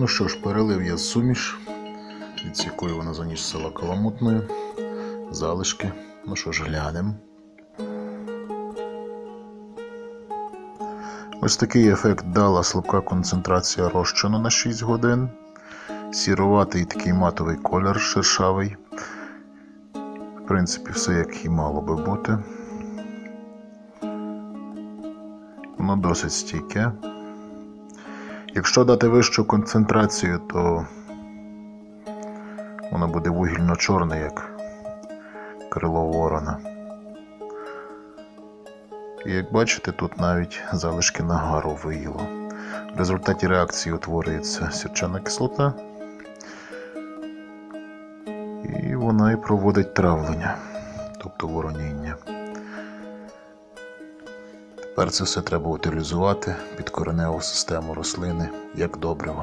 Ну що ж, перелив я суміш, від якої вона заніс села каламутною. Залишки. Ну що ж, глянемо. Ось такий ефект дала слабка концентрація розчину на 6 годин. Сіроватий такий матовий колір шершавий. В принципі, все як і мало би бути. Воно досить стійке. Якщо дати вищу концентрацію, то воно буде вугільно-чорне, як крило ворона. І як бачите, тут навіть залишки нагару виїло. В результаті реакції утворюється сірчана кислота, і вона і проводить травлення, тобто вороніння. Тепер це все треба утилізувати під кореневу систему рослини як добриво.